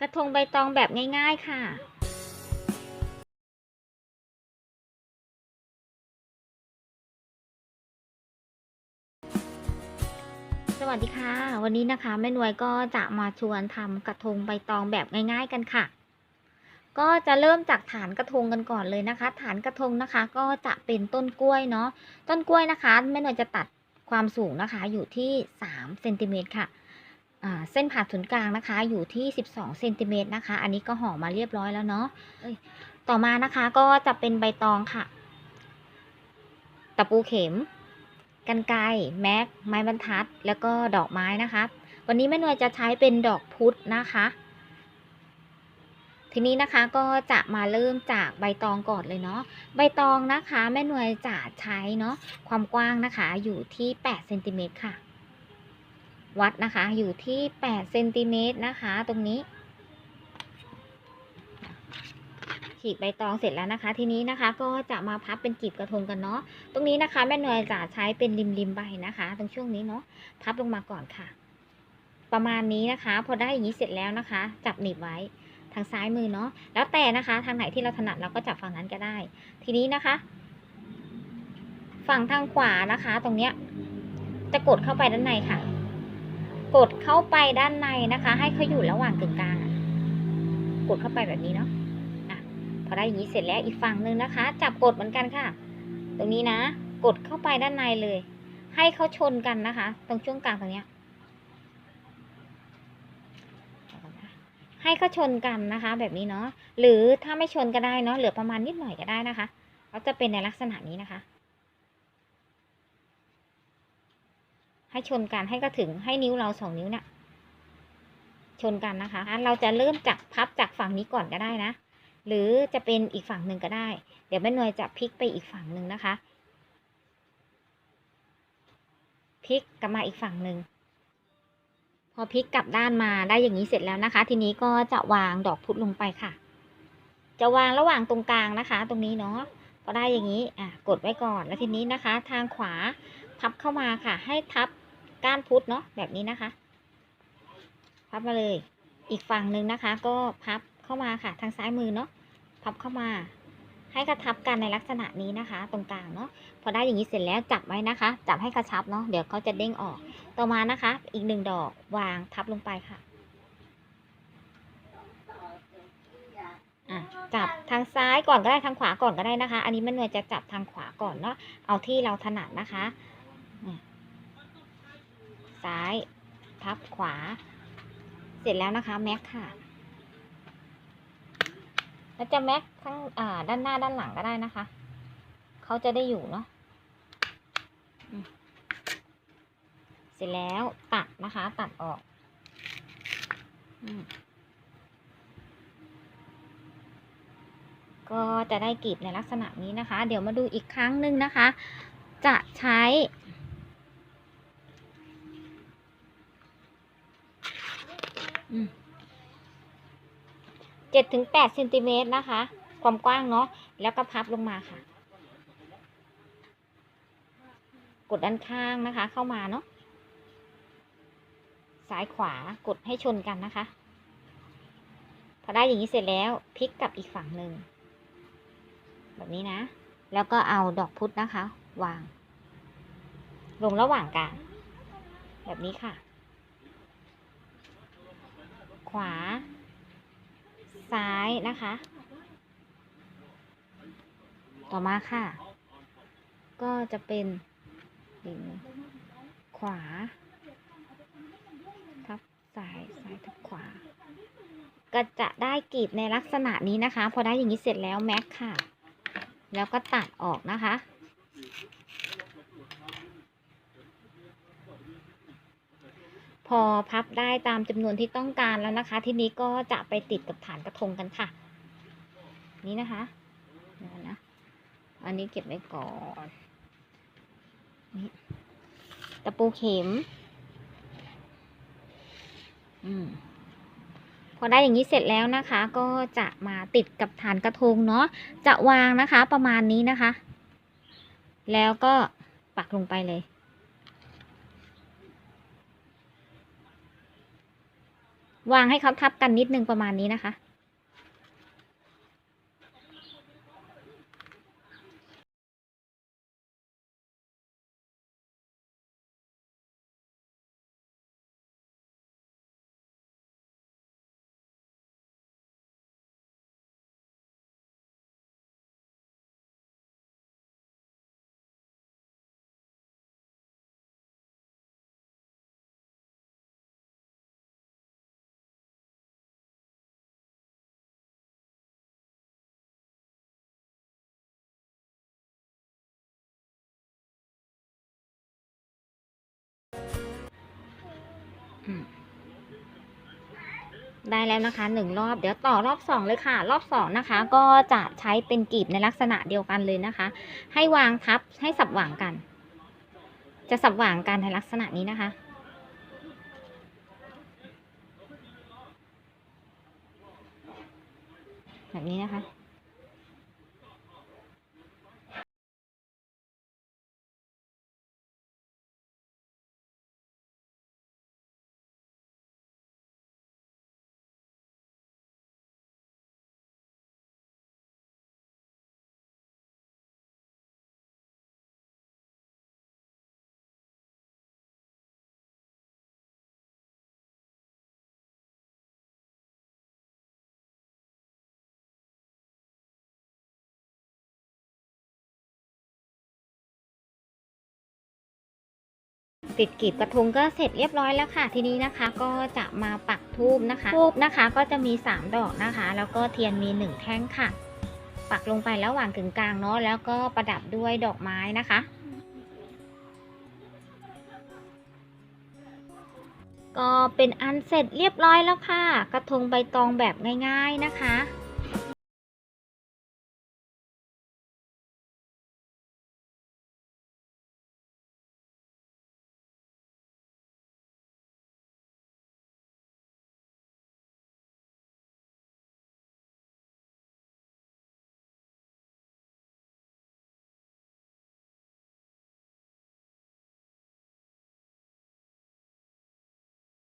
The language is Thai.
กระทงใบตองแบบง่ายๆค่ะสวัสดีค่ะ วันนี้นะคะแม่นวยก็จะมาชวนทำกระทงใบตองแบบง่ายๆกันค่ะ ก็จะเริ่มจากฐานกระทงกันก่อนเลยนะคะ ฐานกระทงนะคะ ก็จะเป็นต้นกล้วยเนาะต้นกล้วยนะคะแม่นวยจะตัดความสูงนะคะอยู่ที่3เซนติเมตรค่ะ เส้นผ่าศูนย์กลางนะคะอยู่ที่ 12เซนติเมตรนะคะ อันนี้ก็ห่อมาเรียบร้อยแล้วเนาะต่อมานะคะก็จะเป็นใบตองค่ะ ตะปูเข็ม กันไกรแม็ก ไม้บรรทัด แล้วก็ดอกไม้นะคะ วันนี้แม่นวยจะใช้เป็นดอกพุธนะคะ ทีนี้นะคะก็จะมาเริ่มจากใบตองก่อนเลยเนาะ ใบตองนะคะ แม่นวยจะใช้เนาะความกว้างนะคะอยู่ที่8เซนติเมตรค่ะ วัดนะคะ อยู่ที่8เซนติเมตรนะคะ ตรงนี้ ฉีกใบตองเสร็จแล้วนะคะ ทีนี้นะคะ ก็จะมาพับเป็นกีบกระทงกันเนาะตรงนี้นะคะ แม่นวยจะใช้เป็นริมริมใบนะคะ ตรงช่วงนี้เนาะพับลงมาก่อนค่ะ ประมาณนี้นะคะ พอได้อย่างนี้เสร็จแล้วนะคะ จับหนีบไว้ทางซ้ายมือเนาะแล้วแต่นะคะ ทางไหนที่เราถนัดเราก็จับฝั่งนั้นก็ได้ ทีนี้นะคะ ฝั่งทางขวานะคะ ตรงเนี้ยจะกดเข้าไปด้านในค่ะ กดเข้าไปด้านในนะคะ ให้เขาอยู่ระหว่างกึ่งกลางกดเข้าไปแบบนี้เนาะอะพอได้อย่างนี้เสร็จแล้วอีกฝั่งหนึ่งนะคะ จับกดเหมือนกันค่ะ ตรงนี้นะ กดเข้าไปด้านในเลย ให้เขาชนกันนะคะ ตรงช่วงกลางตรงเนี้ยให้เขาชนกันนะคะ แบบนี้เนาะหรือถ้าไม่ชนก็ได้เนาะเหลือประมาณนิดหน่อยก็ได้นะคะเขาจะเป็นในลักษณะนี้นะคะ ให้ชนกันให้ก็ถึงให้นิ้วเราสองนิ้วเนี่ยชนกันนะคะ เราจะเริ่มจากพับจากฝั่งนี้ก่อนก็ได้นะ หรือจะเป็นอีกฝั่งหนึ่งก็ได้ เดี๋ยวแม่หน่วยจะพลิกไปอีกฝั่งหนึ่งนะคะ พลิกกลับมาอีกฝั่งหนึ่ง พอพลิกกลับด้านมาได้อย่างนี้เสร็จแล้วนะคะ ทีนี้ก็จะวางดอกพุธลงไปค่ะ จะวางระหว่างตรงกลางนะคะ ตรงนี้เนาะพอได้อย่างนี้ อะ กดไว้ก่อน แล้วทีนี้นะคะ ทางขวาพับเข้ามาค่ะ ให้ทับ ก้านพุทธเนาะแบบนี้นะคะ พับมาเลย อีกฝั่งหนึ่งนะคะ ก็พับเข้ามาค่ะ ทางซ้ายมือเนาะพับเข้ามา ให้กระทับกันในลักษณะนี้นะคะ ตรงกลางเนาะพอได้อย่างนี้เสร็จแล้วจับไว้นะคะ จับให้กระชับเนาะเดี๋ยวเขาจะเด้งออก ต่อมานะคะ อีกหนึ่งดอกวางทับลงไปค่ะจับทางซ้ายก่อนก็ได้ทางขวาก่อนก็ได้นะคะ อันนี้แม่เนยจะจับทางขวาก่อนเนาะเอาที่เราถนัดนะคะ ซ้ายทับขวา เสร็จแล้วนะคะแม็กค่ะแล้วจะแม็กทั้งอ่าด้านหน้าด้านหลังก็ได้นะคะ เขาจะได้อยู่เนาะเสร็จแล้วตัดนะคะ ตัดออกอก็จะได้กลีบในลักษณะนี้นะคะ เดี๋ยวมาดูอีกครั้งหนึ่งนะคะ จะใช้ เจ็ดถึงแปดเซนติเมตรนะคะ ความกว้างเนาะแล้วก็พับลงมาค่ะ กดด้านข้างนะคะ เข้ามาเนาะซ้ายขวากดให้ชนกันนะคะ พอได้อย่างนี้เสร็จแล้วพลิกกลับอีกฝั่งหนึ่งแบบนี้นะ แล้วก็เอาดอกพุธนะคะ วาง ลงระหว่างกลางแบบนี้ค่ะ ขวา ซ้ายนะคะ ต่อมาค่ะ ก็จะเป็นขวา ทับซ้ายซ้ายทับขวา ก็จะได้กลีบในลักษณะนี้นะคะ พอได้อย่างนี้เสร็จแล้วแม็กค่ะ แล้วก็ตัดออกนะคะ พอพับได้ตามจำนวนที่ต้องการแล้วนะคะ ทีนี้ก็จะไปติดกับฐานกระทงกันค่ะ นี่นะคะเดี๋ยวนะอันนี้เก็บไว้ก่อนนี่ตะปูเข็ม อืมพอได้อย่างนี้เสร็จแล้วนะคะ ก็จะมาติดกับฐานกระทงเนาะจะวางนะคะ ประมาณนี้นะคะ แล้วก็ปักลงไปเลย วางให้เขาทับกันนิดนึงประมาณนี้นะคะ ได้แล้วนะคะหนึ่งรอบเดี๋ยวต่อรอบสองเลยค่ะ รอบสองนะคะ ก็จะใช้เป็นกลีบในลักษณะเดียวกันเลยนะคะ ให้วางทับให้สับหว่างกัน จะสับหว่างกันในลักษณะนี้นะคะแบบนี้นะคะ ติดกีบกระทงก็เสร็จเรียบร้อยแล้วค่ะ ทีนี้นะคะก็จะมาปักทูบนะคะทูบนะคะก็จะมี 3 ดอกนะคะ แล้วก็เทียนมี 1 แท่งค่ะ ปักลงไประหว่างกึ่งกลางเนาะแล้วก็ประดับด้วยดอกไม้นะคะก็เป็นอันเสร็จเรียบร้อยแล้วค่ะ กระทงใบตองแบบง่ายๆนะคะ